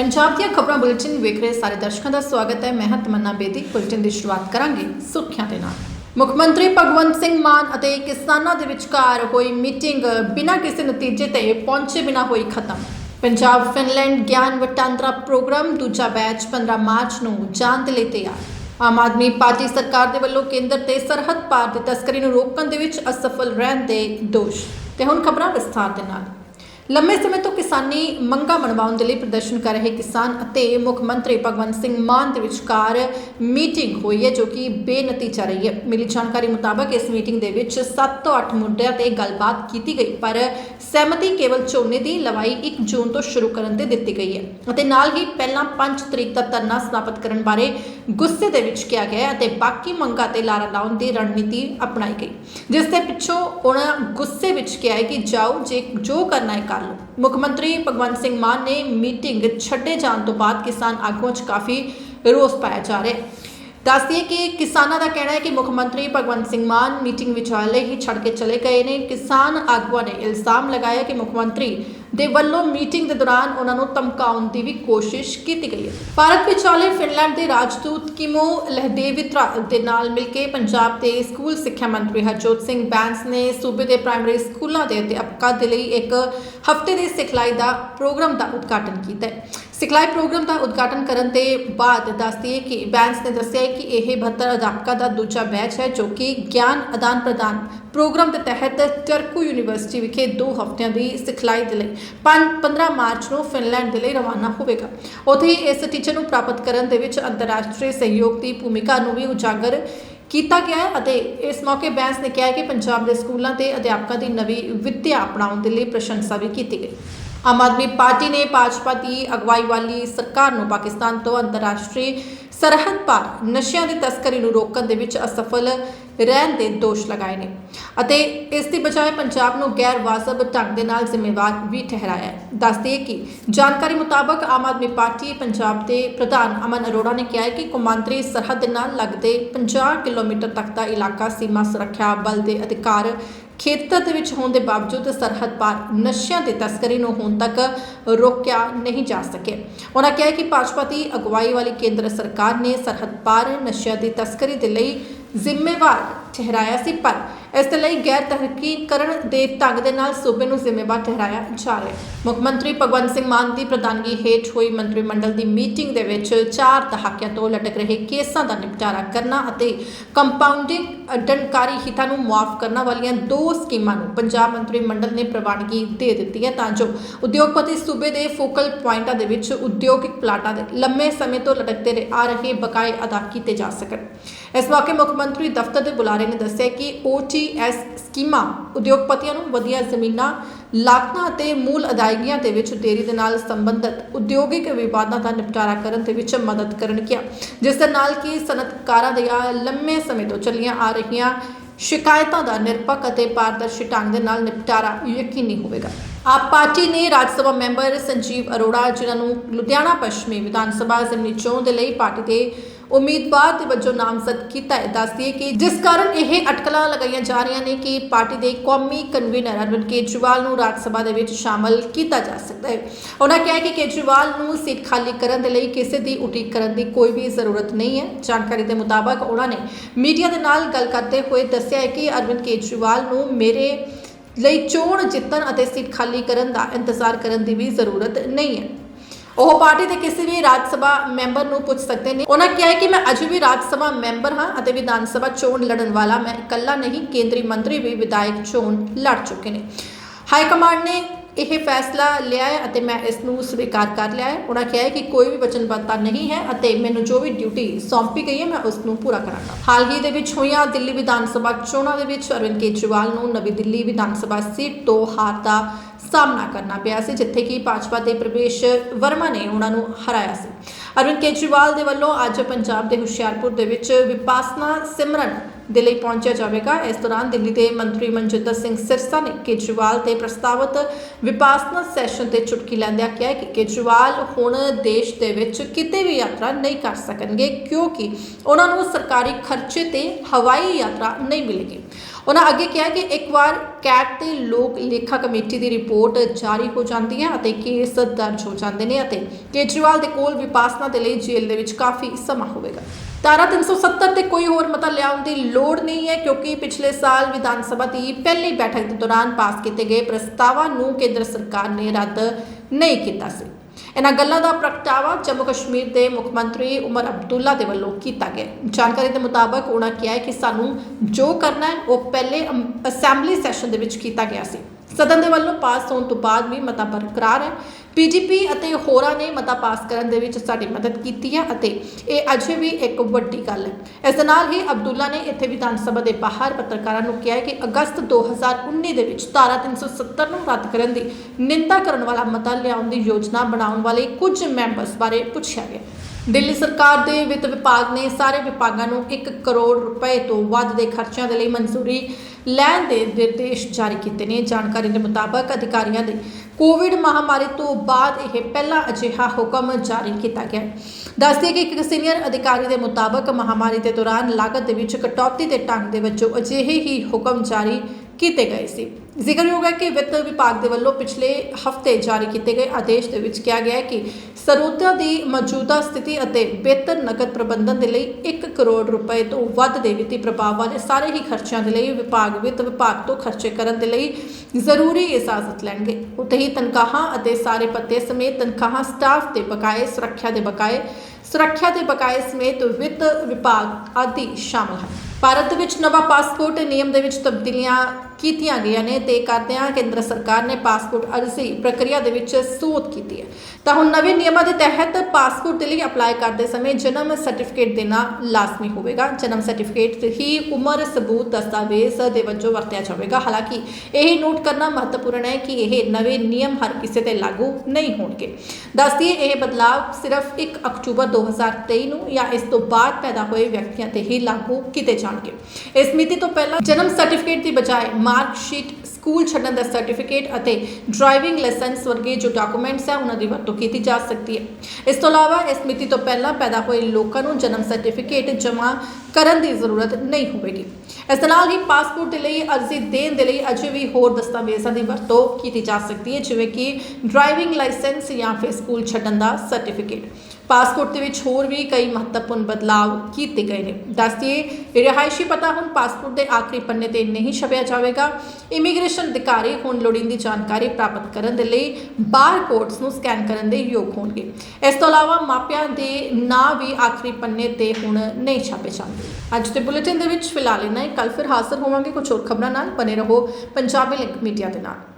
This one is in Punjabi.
ਪੰਜਾਬ ਦੀਆਂ ਖਬਰਾਂ ਬੁਲੇਟਿਨ ਵੇਖ ਰਹੇ ਸਾਰੇ ਦਰਸ਼ਕਾਂ ਦਾ ਸਵਾਗਤ ਹੈ। ਮੈਂ ਹਾਂ ਤਮੰਨਾ ਬੇਦੀ। ਬੁਲੇਟਿਨ ਦੀ ਸ਼ੁਰੂਆਤ ਕਰਾਂਗੇ ਸੁਰਖੀਆਂ ਦੇ ਨਾਲ। ਮੁੱਖ ਮੰਤਰੀ ਭਗਵੰਤ ਸਿੰਘ ਮਾਨ ਅਤੇ ਕਿਸਾਨਾਂ ਦੇ ਵਿਚਕਾਰ ਹੋਈ ਮੀਟਿੰਗ ਬਿਨਾਂ ਕਿਸੇ ਨਤੀਜੇ ਤੇ ਪਹੁੰਚੇ ਬਿਨਾਂ ਹੋਈ ਖਤਮ। ਪੰਜਾਬ, ਫਿਨਲੈਂਡ, ਗਿਆਨ ਵਟਾਂਦਰਾ ਪ੍ਰੋਗਰਾਮ ਦੂਜਾ ਬੈਚ 15 ਮਾਰਚ ਨੂੰ ਜਾਣ ਦੇ ਲਈ ਤਿਆਰ। ਆਮ ਆਦਮੀ ਪਾਰਟੀ ਸਰਕਾਰ ਦੇ ਵੱਲੋਂ ਕੇਂਦਰ ਤੇ ਸਰਹੱਦ ਪਾਰ ਦੀ ਤਸਕਰੀ ਨੂੰ ਰੋਕਣ ਦੇ ਵਿੱਚ ਅਸਫਲ ਰਹਿਣ ਦੇ ਦੋਸ਼। ਤੇ ਹੁਣ ਖਬਰਾਂ ਵਿਸਥਾਰ ਦੇ ਨਾਲ। ਲੰਮੇ ਸਮੇਂ ਤੋਂ ਕਿਸਾਨੀ ਮੰਗਾਂ ਮਨਵਾਉਣ ਦੇ ਲਈ ਪ੍ਰਦਰਸ਼ਨ ਕਰ ਰਹੇ ਕਿਸਾਨ ਅਤੇ ਮੁੱਖ ਮੰਤਰੀ ਭਗਵੰਤ ਸਿੰਘ ਮਾਨ ਦੇ ਵਿਚਕਾਰ ਮੀਟਿੰਗ ਹੋਈ ਹੈ, ਜੋ ਕਿ ਬੇਨਤੀਜਾ ਰਹੀ ਹੈ। ਮਿਲੀ ਜਾਣਕਾਰੀ ਮੁਤਾਬਕ ਇਸ ਮੀਟਿੰਗ ਦੇ ਵਿੱਚ 7 ਤੋਂ 8 ਮੁੱਦਿਆਂ ਤੇ ਗੱਲਬਾਤ ਕੀਤੀ ਗਈ, ਪਰ ਸਹਿਮਤੀ ਕੇਵਲ ਝੋਨੇ ਦੀ ਲਵਾਈ 1 ਜੂਨ ਤੋਂ ਸ਼ੁਰੂ ਕਰਨ ਤੇ ਦਿੱਤੀ ਗਈ ਹੈ ਅਤੇ ਨਾਲ ਹੀ ਪਹਿਲਾਂ 5 ਤਰੀਕ ਦਾ ਧਰਨਾ ਸਮਾਪਤ ਕਰਨ ਬਾਰੇ ਗੁੱਸੇ ਦੇ ਵਿੱਚ ਕਿਹਾ ਗਿਆ ਅਤੇ ਬਾਕੀ ਮੰਗਾਂ ਤੇ ਲਾਰਾ ਲਾਉਣ ਦੀ ਰਣਨੀਤੀ ਅਪਣਾਈ ਗਈ। ਜਿਸ ਦੇ ਪਿੱਛੋਂ ਉਹਨਾਂ ਗੁੱਸੇ ਵਿੱਚ ਕਿਹਾ ਹੈ ਕਿ ਜਾਓ, ਜੇ ਜੋ ਕਰਨਾ ਹੈ ਕਰ। ਲਓ ਮੁੱਖ ਮੰਤਰੀ ਭਗਵੰਤ ਸਿੰਘ ਮਾਨ ਨੇ ਮੀਟਿੰਗ ਛੱਡੇ ਜਾਣ ਤੋਂ ਬਾਅਦ ਕਿਸਾਨ ਆਗੂਆਂ 'ਚ ਕਾਫੀ ਰੋਸ ਪਾਇਆ ਜਾ ਰਿਹਾ ਹੈ। ਦੱਸਦੀਏ ਕਿ ਕਿਸਾਨਾਂ ਦਾ ਕਹਿਣਾ ਹੈ ਕਿ ਮੁੱਖ ਮੰਤਰੀ ਭਗਵੰਤ ਸਿੰਘ ਮਾਨ ਮੀਟਿੰਗ ਵਿਚਾਲੇ ਹੀ ਛੱਡ ਕੇ ਚਲੇ ਗਏ ਨੇ। ਕਿਸਾਨ ਆਗੂਆਂ ਨੇ ਇਲਜ਼ਾਮ ਲਗਾਇਆ ਕਿ ਮੁੱਖ ਮੰਤਰੀ ਦੇ ਵੱਲੋਂ ਮੀਟਿੰਗ ਦੇ ਦੌਰਾਨ ਉਹਨਾਂ ਨੂੰ ਧਮਕਾਉਣ ਦੀ ਵੀ ਕੋਸ਼ਿਸ਼ ਕੀਤੀ ਗਈ ਹੈ। ਭਾਰਤ ਵਿਚਾਲੇ ਫਿਨਲੈਂਡ ਦੇ ਰਾਜਦੂਤ ਕਿਮੋ ਲਹਦੇਵਿਤਰਾ ਦੇ ਨਾਲ ਮਿਲ ਕੇ ਪੰਜਾਬ ਦੇ ਸਕੂਲ ਸਿੱਖਿਆ ਮੰਤਰੀ ਹਰਜੋਤ ਸਿੰਘ ਬੈਂਸ ਨੇ ਸੂਬੇ ਦੇ ਪ੍ਰਾਇਮਰੀ ਸਕੂਲਾਂ ਦੇ ਅਧਿਆਪਕਾਂ ਦੇ ਲਈ ਇੱਕ ਹਫ਼ਤੇ ਦੀ ਸਿਖਲਾਈ ਦਾ ਪ੍ਰੋਗਰਾਮ ਦਾ ਉਦਘਾਟਨ ਕੀਤਾ ਹੈ। ਸਿਖਲਾਈ ਪ੍ਰੋਗਰਾਮ ਦਾ ਉਦਘਾਟਨ ਕਰਨ ਦੇ ਬਾਅਦ ਦੱਸਦੀ ਹੈ ਕਿ ਬੈਂਸ ਨੇ ਦੱਸਿਆ ਹੈ ਕਿ ਇਹ 72 ਅਧਿਆਪਕਾਂ ਦਾ ਦੂਜਾ ਬੈਚ ਹੈ ਜੋ ਕਿ ਗਿਆਨ ਆਦਾਨ ਪ੍ਰਦਾਨ ਪ੍ਰੋਗਰਾਮ ਦੇ ਤਹਿਤ ਟਰਕੂ ਯੂਨੀਵਰਸਿਟੀ ਵਿਖੇ 2 ਹਫ਼ਤਿਆਂ ਦੀ ਸਿਖਲਾਈ ਦੇ ਲਈ 15 ਮਾਰਚ ਨੂੰ ਫਿਨਲੈਂਡ ਦੇ ਲਈ ਰਵਾਨਾ ਹੋਵੇਗਾ। ਉੱਥੇ ਹੀ ਇਸ ਟੀਚਰ ਨੂੰ ਪ੍ਰਾਪਤ ਕਰਨ ਦੇ ਵਿੱਚ ਅੰਤਰਰਾਸ਼ਟਰੀ ਸਹਿਯੋਗ ਦੀ ਭੂਮਿਕਾ ਨੂੰ ਵੀ ਉਜਾਗਰ ਕੀਤਾ ਗਿਆ ਹੈ ਅਤੇ ਇਸ ਮੌਕੇ ਬੈਂਸ ਨੇ ਕਿਹਾ ਕਿ ਪੰਜਾਬ ਦੇ ਸਕੂਲਾਂ ਤੇ ਅਧਿਆਪਕਾਂ ਦੀ ਨਵੀਂ ਵਿੱਦਿਆ ਅਪਣਾਉਣ ਦੇ ਲਈ ਪ੍ਰਸ਼ੰਸਾ ਵੀ ਕੀਤੀ ਗਈ। ਆਮ ਆਦਮੀ ਪਾਰਟੀ ਨੇ ਭਾਜਪਾ ਦੀ ਅਗਵਾਈ ਵਾਲੀ ਸਰਕਾਰ ਨੂੰ ਪਾਕਿਸਤਾਨ ਤੋਂ ਅੰਤਰਰਾਸ਼ਟਰੀ ਸਰਹੱਦ ਪਾਰ ਨਸ਼ਿਆਂ ਦੀ ਤਸਕਰੀ ਨੂੰ ਰੋਕਣ ਦੇ ਵਿੱਚ ਅਸਫਲ ਰਹਿਣ ਦੇ ਦੋਸ਼ ਲਗਾਏ ਨੇ। ਅਤੇ ਇਸ ਦੀ ਬਜਾਏ ਪੰਜਾਬ ਨੂੰ ਗੈਰ ਵਾਜਬ ਢੰਗ ਦੇ ਨਾਲ ਜ਼ਿੰਮੇਵਾਰ ਵੀ ਠਹਿਰਾਇਆ ਹੈ। ਦੱਸਦੇ ਕਿ ਜਾਣਕਾਰੀ ਮੁਤਾਬਕ ਆਮ ਆਦਮੀ ਪਾਰਟੀ ਪੰਜਾਬ ਦੇ ਪ੍ਰਧਾਨ ਅਮਨ ਅਰੋੜਾ ਨੇ ਕਿਹਾ ਹੈ ਕਿ ਕੌਮਾਂਤਰੀ ਸਰਹੱਦ ਦੇ ਨਾਲ ਲੱਗਦੇ 50 ਕਿਲੋਮੀਟਰ ਤੱਕ ਦਾ ਇਲਾਕਾ ਸੀਮਾ ਸੁਰੱਖਿਆ ਬਲ ਦੇ ਅਧਿਕਾਰ ਖੇਤਰ ਦੇ ਵਿੱਚ ਹੋਣ ਦੇ ਬਾਵਜੂਦ ਸਰਹੱਦ ਪਾਰ ਨਸ਼ਿਆਂ ਦੀ ਤਸਕਰੀ ਨੂੰ ਹੁਣ ਤੱਕ ਰੋਕਿਆ ਨਹੀਂ ਜਾ ਸਕਿਆ। ਉਹਨਾਂ ਕਿਹਾ ਕਿ ਭਾਜਪਾ ਦੀ ਅਗਵਾਈ ਵਾਲੀ ਕੇਂਦਰ ਸਰਕਾਰ ਨੇ ਸਰਹੱਦ ਪਾਰ ਨਸ਼ਿਆਂ ਦੀ ਤਸਕਰੀ ਦੇ ਲਈ ਜ਼ਿੰਮੇਵਾਰ ਠਹਿਰਾਇਆ ਸੀ, ਪਰ ਇਸ ਦੇ ਲਈ ਗੈਰ ਤਹਿਕੀਕਰਨ ਦੇ ਢੰਗ ਦੇ ਨਾਲ ਸੂਬੇ ਨੂੰ ਜ਼ਿੰਮੇਵਾਰ ਠਹਿਰਾਇਆ ਜਾ ਰਿਹਾ ਮੁੱਖ ਮੰਤਰੀ ਭਗਵੰਤ ਸਿੰਘ ਮਾਨ ਦੀ ਪ੍ਰਧਾਨਗੀ ਹੇਠ ਹੋਈ ਮੰਤਰੀ ਮੰਡਲ ਦੀ ਮੀਟਿੰਗ ਦੇ ਵਿੱਚ ਚਾਰ ਦਹਾਕਿਆਂ ਤੋਂ ਲਟਕ ਰਹੇ ਕੇਸਾਂ ਦਾ ਨਿਪਟਾਰਾ ਕਰਨਾ ਅਤੇ ਕੰਪਾਊਂਡਿੰਗ ਅਡਨਕਾਰੀ ਹਿੱਤਾਂ ਨੂੰ ਮੁਆਫ ਕਰਨ ਵਾਲੀਆਂ ਦੋ ਸਕੀਮਾਂ ਨੂੰ ਪੰਜਾਬ ਮੰਤਰੀ ਮੰਡਲ ਨੇ ਪ੍ਰਵਾਨਗੀ ਦੇ ਦਿੱਤੀ ਹੈ ਤਾਂ ਜੋ ਉਦਯੋਗਪਤੀ ਸੂਬੇ ਦੇ ਫੋਕਲ ਪੁਆਇੰਟਾਂ ਦੇ ਵਿੱਚ ਉਦਯੋਗਿਕ ਪਲਾਟਾਂ ਦੇ ਲੰਮੇ ਸਮੇਂ ਤੋਂ ਲਟਕਦੇ ਆ ਰਹੇ ਬਕਾਏ ਅਦਾ ਕੀਤੇ ਜਾ ਸਕਣ। ਇਸ ਮੌਕੇ ਮੁੱਖ ਮੰਤਰੀ ਦਫ਼ਤਰ ਦੇ ਬੁਲਾਰੇ ਨੇ ਦੱਸਿਆ ਕਿ OTS ਸਕੀਮਾਂ ਉਦਯੋਗਪਤੀਆਂ ਨੂੰ ਵਧੀਆ ਜ਼ਮੀਨਾਂ ਲਾਗਤਾਂ ਅਤੇ ਮੂਲ ਅਦਾਇਗੀਆਂ ਦੇ ਵਿੱਚ ਦੇਰੀ ਦੇ ਨਾਲ ਸੰਬੰਧਿਤ ਉਦਯੋਗਿਕ ਵਿਵਾਦਾਂ ਦਾ ਨਿਪਟਾਰਾ ਕਰਨ ਦੇ ਵਿੱਚ ਮਦਦ ਕਰਨਗੀਆਂ, ਜਿਸ ਦੇ ਨਾਲ ਕਿ ਸਨਅਤਕਾਰਾਂ ਦੀਆਂ ਲੰਮੇ ਸਮੇਂ ਤੋਂ ਚੱਲੀਆਂ ਆ ਰਹੀਆਂ ਸ਼ਿਕਾਇਤਾਂ ਦਾ ਨਿਰਪੱਖ ਅਤੇ ਪਾਰਦਰਸ਼ੀ ਢੰਗ ਦੇ ਨਾਲ ਨਿਪਟਾਰਾ ਯਕੀਨੀ ਹੋਵੇਗਾ। ਆਪ ਪਾਰਟੀ ਨੇ ਰਾਜ ਸਭਾ ਮੈਂਬਰ ਸੰਜੀਵ ਅਰੋੜਾ, ਜਿਨ੍ਹਾਂ ਨੂੰ ਲੁਧਿਆਣਾ ਪੱਛਮੀ ਵਿਧਾਨ ਸਭਾ ਜ਼ਿਮਨੀ ਚੋਣ ਦੇ ਲਈ ਪਾਰਟੀ ਦੇ ਉਮੀਦਵਾਰ ਦੇ ਵਜੋਂ ਨਾਮਜ਼ਦ ਕੀਤਾ ਹੈ। ਦੱਸਦੀ ਕਿ ਜਿਸ ਕਾਰਨ ਇਹ ਅਟਕਲਾਂ ਲਗਾਈਆਂ ਜਾ ਰਹੀਆਂ ਨੇ ਕਿ ਪਾਰਟੀ ਦੇ ਕੌਮੀ ਕਨਵੀਨਰ ਅਰਵਿੰਦ ਕੇਜਰੀਵਾਲ ਨੂੰ ਰਾਜ ਸਭਾ ਦੇ ਵਿੱਚ ਸ਼ਾਮਲ ਕੀਤਾ ਜਾ ਸਕਦਾ ਹੈ। ਉਹਨਾਂ ਕਿਹਾ ਕਿ ਕੇਜਰੀਵਾਲ ਨੂੰ ਸੀਟ ਖਾਲੀ ਕਰਨ ਦੇ ਲਈ ਕਿਸੇ ਦੀ ਉਡੀਕ ਕਰਨ ਦੀ ਕੋਈ ਵੀ ਜ਼ਰੂਰਤ ਨਹੀਂ ਹੈ। ਜਾਣਕਾਰੀ ਦੇ ਮੁਤਾਬਕ ਉਹਨਾਂ ਨੇ ਮੀਡੀਆ ਦੇ ਨਾਲ ਗੱਲ ਕਰਦੇ ਹੋਏ ਦੱਸਿਆ ਹੈ ਕਿ ਅਰਵਿੰਦ ਕੇਜਰੀਵਾਲ ਨੂੰ ਮੇਰੇ ਲਈ ਚੋਣ ਜਿੱਤਣ ਅਤੇ ਸੀਟ ਖਾਲੀ ਕਰਨ ਦਾ ਇੰਤਜ਼ਾਰ ਕਰਨ ਦੀ ਵੀ ਜ਼ਰੂਰਤ ਨਹੀਂ ਹੈ। ਉਹ ਪਾਰਟੀ ਦੇ ਕਿਸੇ ਵੀ ਰਾਜ ਸਭਾ ਮੈਂਬਰ ਨੂੰ ਪੁੱਛ ਸਕਦੇ ਨੇ। ਉਹਨਾਂ ਕਿਹਾ ਹੈ ਕਿ ਮੈਂ ਅਜੇ ਵੀ ਰਾਜ ਸਭਾ ਮੈਂਬਰ ਹਾਂ ਅਤੇ ਵਿਧਾਨ ਸਭਾ ਚੋਣ ਲੜਨ ਵਾਲਾ। ਮੈਂ ਇਕੱਲਾ ਨਹੀਂ, ਕੇਂਦਰੀ ਮੰਤਰੀ ਵੀ ਵਿਧਾਇਕ ਚੋਣ ਲੜ ਚੁੱਕੇ ਨੇ। ਹਾਈ ਕਮਾਂਡ ਨੇ ਇਹ ਫੈਸਲਾ ਲਿਆ ਹੈ ਅਤੇ ਮੈਂ ਇਸ ਨੂੰ ਸਵੀਕਾਰ ਕਰ ਲਿਆ ਹੈ। ਉਹਨਾਂ ਕਿਹਾ ਹੈ ਕਿ ਕੋਈ ਵੀ ਵਚਨਬੱਧਤਾ ਨਹੀਂ ਹੈ ਅਤੇ ਮੈਨੂੰ ਜੋ ਵੀ ਡਿਊਟੀ ਸੌਂਪੀ ਗਈ ਹੈ, ਮੈਂ ਉਸ ਨੂੰ ਪੂਰਾ ਕਰਾਂਗਾ। ਹਾਲ ਹੀ ਦੇ ਵਿੱਚ ਹੋਈਆਂ ਦਿੱਲੀ ਵਿਧਾਨ ਸਭਾ ਚੋਣਾਂ ਦੇ ਵਿੱਚ ਅਰਵਿੰਦ ਕੇਜਰੀਵਾਲ ਨੂੰ ਨਵੀਂ ਦਿੱਲੀ ਵਿਧਾਨ ਸਭਾ ਸੀਟ ਤੋਂ ਹਾਰ ਦਾ ਸਾਹਮਣਾ ਕਰਨਾ ਪਿਆ ਸੀ, ਜਿੱਥੇ ਕਿ ਭਾਜਪਾ ਦੇ ਪ੍ਰਵੇਸ਼ ਵਰਮਾ ਨੇ ਉਹਨਾਂ ਨੂੰ ਹਰਾਇਆ ਸੀ। ਅਰਵਿੰਦ ਕੇਜਰੀਵਾਲ ਦੇ ਵੱਲੋਂ ਅੱਜ ਪੰਜਾਬ ਦੇ ਹੁਸ਼ਿਆਰਪੁਰ ਦੇ ਵਿੱਚ ਵਿਪਾਸਨਾ ਸਿਮਰਨ ਦੇ ਲਈ ਪਹੁੰਚਿਆ ਜਾਵੇਗਾ। ਇਸ ਦੌਰਾਨ ਦਿੱਲੀ ਦੇ ਮੰਤਰੀ ਮਨਜਿੰਦਰ ਸਿੰਘ ਸਿਰਸਾ ਨੇ ਕੇਜਰੀਵਾਲ ਤੇ ਪ੍ਰਸਤਾਵਿਤ ਵਿਪਾਸਨਾ ਸੈਸ਼ਨ ਤੇ ਚੁਟਕੀ ਲੈਂਦਿਆਂ ਕਿਹਾ ਕਿ ਕੇਜਰੀਵਾਲ ਹੁਣ ਦੇਸ਼ ਦੇ ਵਿੱਚ ਕਿਤੇ ਵੀ ਯਾਤਰਾ ਨਹੀਂ ਕਰ ਸਕਣਗੇ ਕਿਉਂਕਿ ਉਹਨਾਂ ਨੂੰ ਸਰਕਾਰੀ ਖਰਚੇ ਤੇ ਹਵਾਈ ਯਾਤਰਾ ਨਹੀਂ ਮਿਲੇਗੀ ਉਹਨਾਂ ਅੱਗੇ ਕਿਹਾ ਕਿ ਇੱਕ ਵਾਰ ਕੈਟ ਤੇ ਲੋਕ ਲੇਖਾ ਕਮੇਟੀ ਦੀ ਰਿਪੋਰਟ ਜਾਰੀ ਹੋ ਜਾਂਦੀ ਹੈ ਅਤੇ ਕੇਸ ਦਰਜ ਹੋ ਜਾਂਦੇ ਨੇ ਅਤੇ ਕੇਜਰੀਵਾਲ ਦੇ ਕੋਲ ਵਿਪਾਸਨਾ ਦੇ ਲਈ ਜੇਲ੍ਹ ਦੇ ਵਿੱਚ ਕਾਫੀ ਸਮਾਂ ਹੋਵੇਗਾ। ਧਾਰਾ 370 ਤੇ ਕੋਈ ਹੋਰ ਮਤਾ ਲਿਆਉਣ ਦੀ ਲੋੜ ਨਹੀਂ ਹੈ, ਕਿਉਂਕਿ ਪਿਛਲੇ ਸਾਲ ਵਿਧਾਨ ਸਭਾ ਦੀ ਪਹਿਲੀ ਬੈਠਕ ਦੇ ਦੌਰਾਨ ਪਾਸ ਕੀਤੇ ਗਏ ਪ੍ਰਸਤਾਵਾਂ ਨੂੰ ਕੇਂਦਰ ਸਰਕਾਰ ਨੇ ਰੱਦ ਨਹੀਂ ਕੀਤਾ ਸੀ। ਇਹਨਾਂ ਗੱਲਾਂ ਦਾ ਪ੍ਰਗਟਾਵਾ ਜੰਮੂ ਕਸ਼ਮੀਰ ਦੇ ਮੁੱਖ ਮੰਤਰੀ ਉਮਰ ਅਬਦੁੱਲਾ ਦੇ ਵੱਲੋਂ ਕੀਤਾ ਗਿਆ ਜਾਣਕਾਰੀ ਦੇ ਮੁਤਾਬਕ ਉਹਨਾਂ ਕਿਹਾ ਹੈ ਕਿ ਸਾਨੂੰ ਜੋ ਕਰਨਾ ਹੈ, ਉਹ ਪਹਿਲੇ ਅਮ- ਅਸੈਂਬਲੀ ਸੈਸ਼ਨ ਦੇ ਵਿੱਚ ਕੀਤਾ ਗਿਆ ਸੀ। ਸਦਨ ਦੇ ਵੱਲੋਂ ਪਾਸ ਹੋਣ ਤੋਂ ਬਾਅਦ ਵੀ ਮਤਾ ਬਰਕਰਾਰ ਹੈ। ਪੀਜੀਪੀ ਅਤੇ ਹੋਰਾਂ ਨੇ ਮਤਾ ਪਾਸ ਕਰਨ ਦੇ ਵਿੱਚ ਸਾਡੀ ਮਦਦ ਕੀਤੀ ਹੈ ਅਤੇ ਇਹ ਅਜੇ ਵੀ ਇੱਕ ਵੱਡੀ ਗੱਲ ਹੈ। ਇਸ ਦੇ ਨਾਲ ਹੀ ਅਬਦੁੱਲਾ ਨੇ ਇੱਥੇ ਵਿਧਾਨ ਸਭਾ ਦੇ ਬਾਹਰ ਪੱਤਰਕਾਰਾਂ ਨੂੰ ਕਿਹਾ ਕਿ ਅਗਸਤ 2019 ਦੇ ਵਿੱਚ ਧਾਰਾ 370 ਨੂੰ ਰੱਦ ਕਰਨ ਦੀ ਨਿੰਦਾ ਕਰਨ ਵਾਲਾ ਮਤਾ ਲਿਆਉਣ ਦੀ ਯੋਜਨਾ ਬਣਾਉਣ ਵਾਲੇ ਕੁਝ ਮੈਂਬਰਸ ਬਾਰੇ ਪੁੱਛਿਆ ਗਿਆ। ਦਿੱਲੀ ਸਰਕਾਰ ਦੇ ਵਿੱਤ ਵਿਭਾਗ ਨੇ ਸਾਰੇ ਵਿਭਾਗਾਂ ਨੂੰ 1 ਕਰੋੜ ਰੁਪਏ ਤੋਂ ਵੱਧ ਦੇ ਖਰਚਿਆਂ ਦੇ ਲਈ ਮਨਜ਼ੂਰੀ ਲੈਣ ਦੇ ਨਿਰਦੇਸ਼ ਜਾਰੀ ਕੀਤੇ ਨੇ। ਜਾਣਕਾਰੀ ਦੇ ਮੁਤਾਬਕ ਅਧਿਕਾਰੀਆਂ ਦੇ ਕੋਵਿਡ ਮਹਾਮਾਰੀ ਤੋਂ ਬਾਅਦ ਇਹ ਪਹਿਲਾ ਅਜਿਹਾ ਹੁਕਮ ਜਾਰੀ ਕੀਤਾ ਗਿਆ ਹੈ। ਦੱਸਦੇ ਕਿ ਇੱਕ ਸੀਨੀਅਰ ਅਧਿਕਾਰੀ ਦੇ ਮੁਤਾਬਕ ਮਹਾਮਾਰੀ ਦੇ ਦੌਰਾਨ ਲਾਗਤ ਦੇ ਵਿੱਚ ਕਟੌਤੀ ਦੇ ਢੰਗ ਦੇ ਵਜੋਂ ਅਜਿਹੇ ਹੀ ਹੁਕਮ ਜਾਰੀ ਕੀਤੇ ਗਏ ਸੀ। ਜ਼ਿਕਰਯੋਗ ਹੈ ਕਿ ਵਿੱਤ ਵਿਭਾਗ ਦੇ ਵੱਲੋਂ ਪਿਛਲੇ ਹਫ਼ਤੇ ਜਾਰੀ ਕੀਤੇ ਗਏ ਆਦੇਸ਼ ਦੇ ਵਿੱਚ ਕਿਹਾ ਗਿਆ ਹੈ ਕਿ ਸਰੋਤਾਂ ਦੀ ਮੌਜੂਦਾ ਸਥਿਤੀ ਅਤੇ ਬਿਹਤਰ ਨਕਦ ਪ੍ਰਬੰਧਨ ਦੇ ਲਈ 1 ਕਰੋੜ ਰੁਪਏ ਤੋਂ ਵੱਧ ਦੇ ਵਿੱਤੀ ਪ੍ਰਭਾਵ ਵਾਲੇ ਸਾਰੇ ਹੀ ਖਰਚਿਆਂ ਦੇ ਲਈ ਵਿਭਾਗ ਵਿੱਤ ਵਿਭਾਗ ਤੋਂ ਖਰਚੇ ਕਰਨ ਦੇ ਲਈ ਜ਼ਰੂਰੀ ਇਜਾਜ਼ਤ ਲੈਣਗੇ। ਉੱਥੇ ਹੀ ਤਨਖਾਹਾਂ ਅਤੇ ਸਾਰੇ ਪੱਤੇ ਸਮੇਤ ਤਨਖਾਹਾਂ ਸਟਾਫ ਦੇ ਬਕਾਏ, ਸੁਰੱਖਿਆ ਦੇ ਬਕਾਏ, ਸੁਰੱਖਿਆ ਦੇ ਬਕਾਏ ਸਮੇਤ ਵਿੱਤ ਵਿਭਾਗ ਆਦਿ ਸ਼ਾਮਲ ਹਨ। ਭਾਰਤ ਵਿੱਚ ਨਵਾਂ ਪਾਸਪੋਰਟ ਨਿਯਮ ਦੇ ਵਿੱਚ ਤਬਦੀਲੀਆਂ ਕੀਤੀਆਂ ਗਈਆਂ ਨੇ ਤੇ ਕਰਦਿਆਂ ਕੇਂਦਰ ਸਰਕਾਰ ਨੇ ਪਾਸਪੋਰਟ ਅਰਜ਼ੀ ਪ੍ਰਕਿਰਿਆ ਦੇ ਵਿੱਚ ਸੋਧ ਕੀਤੀ ਹੈ। ਤਾਂ ਹੁਣ ਨਵੇਂ ਨਿਯਮਾਂ ਦੇ ਤਹਿਤ ਪਾਸਪੋਰਟ ਦੇ ਲਈ ਅਪਲਾਈ ਕਰਦੇ ਸਮੇਂ ਜਨਮ ਸਰਟੀਫਿਕੇਟ ਦੇਣਾ ਲਾਜ਼ਮੀ ਹੋਵੇਗਾ। ਜਨਮ ਸਰਟੀਫਿਕੇਟ ਹੀ ਉਮਰ, ਸਬੂਤ, ਦਸਤਾਵੇਜ਼ ਦੇ ਵਜੋਂ ਵਰਤਿਆ ਜਾਵੇਗਾ। ਹਾਲਾਂਕਿ ਇਹ ਨੋਟ ਕਰਨਾ ਮਹੱਤਵਪੂਰਨ ਹੈ ਕਿ ਇਹ ਨਵੇਂ ਨਿਯਮ ਹਰ ਕਿਸੇ ਤੇ ਲਾਗੂ ਨਹੀਂ ਹੋਣਗੇ। ਦੱਸਦੀਏ ਇਹ ਬਦਲਾਅ ਸਿਰਫ 1 ਅਕਤੂਬਰ 2023 ਨੂੰ ਜਾਂ ਇਸ ਤੋਂ ਬਾਅਦ ਪੈਦਾ ਹੋਏ ਵਿਅਕਤੀਆਂ ਤੇ ਹੀ ਲਾਗੂ ਕੀਤੇ ਜਾਣਗੇ। ਇਸ ਮਿਤੀ ਤੋਂ ਪਹਿਲਾਂ ਜਨਮ ਸਰਟੀਫਿਕੇਟ ਦੀ ਬਜਾਏ ਮਾਰਕ ਸ਼ੀਟ ਸਕੂਲ ਛੱਡਣ ਦਾ ਸਰਟੀਫਿਕੇਟ ਅਤੇ ਡਰਾਈਵਿੰਗ ਲਾਇਸੈਂਸ ਵਰਗੇ ਜੋ ਡਾਕੂਮੈਂਟਸ ਹੈ, ਉਹਨਾਂ ਦੀ ਵਰਤੋਂ ਕੀਤੀ ਜਾ ਸਕਦੀ ਹੈ। ਇਸ ਤੋਂ ਇਲਾਵਾ ਇਸ ਮਿਤੀ ਤੋਂ ਪਹਿਲਾਂ ਪੈਦਾ ਹੋਏ ਲੋਕਾਂ ਨੂੰ ਜਨਮ ਸਰਟੀਫਿਕੇਟ ਜਮ੍ਹਾਂ ਕਰਨ ਦੀ ਜ਼ਰੂਰਤ ਨਹੀਂ ਹੋਵੇਗੀ। ਇਸ ਦੇ ਨਾਲ ਹੀ ਪਾਸਪੋਰਟ ਦੇ ਲਈ ਅਰਜ਼ੀ ਦੇਣ ਦੇ ਲਈ ਅਜੇ ਵੀ ਹੋਰ ਦਸਤਾਵੇਜ਼ਾਂ ਦੀ ਵਰਤੋਂ ਕੀਤੀ ਜਾ ਸਕਦੀ ਹੈ, ਜਿਵੇਂ ਕਿ ਡਰਾਈਵਿੰਗ ਲਾਇਸੈਂਸ ਜਾਂ ਫਿਰ ਸਕੂਲ ਛੱਡਣ ਦਾ ਸਰਟੀਫਿਕੇਟ। ਪਾਸਪੋਰਟ ਦੇ ਵਿੱਚ ਹੋਰ ਵੀ ਕਈ ਮਹੱਤਵਪੂਰਨ ਬਦਲਾਅ ਕੀਤੇ ਗਏ ਨੇ। ਦੱਸਦੀਏ, ਰਿਹਾਇਸ਼ੀ ਪਤਾ ਹੁਣ ਪਾਸਪੋਰਟ ਦੇ ਆਖਰੀ ਪੰਨੇ ਤੇ ਨਹੀਂ ਛਪਿਆ ਜਾਵੇਗਾ। ਇਮੀਗ੍ਰੇਸ਼ਨ ਅਧਿਕਾਰੀ ਹੁਣ ਲੋੜੀਂਦੀ ਜਾਣਕਾਰੀ ਪ੍ਰਾਪਤ ਕਰਨ ਦੇ ਲਈ ਬਾਰ ਕੋਡਸ ਨੂੰ ਸਕੈਨ ਕਰਨ ਦੇ ਯੋਗ ਹੋਣਗੇ। ਇਸ ਤੋਂ ਇਲਾਵਾ ਮਾਪਿਆਂ ਦੇ ਨਾਂ ਵੀ ਆਖਰੀ ਪੰਨੇ ਤੇ ਹੁਣ ਨਹੀਂ ਛਾਪੇ ਜਾਣਗੇ। ਅੱਜ ਦੇ ਬੁਲੇਟਿਨ ਦੇ ਵਿੱਚ ਫਿਲਹਾਲ ਇੰਨਾ ਹੀ। ਕੱਲ ਫਿਰ ਹਾਜ਼ਰ ਹੋਵਾਂਗੇ। ਕੁਝ ਹੋਰ ਖਬਰਾਂ ਨਾਲ ਬਨੇ ਰਹੋ ਪੰਜਾਬੀ ਲਿੰਕ ਮੀਡੀਆ ਦੇ ਨਾਲ।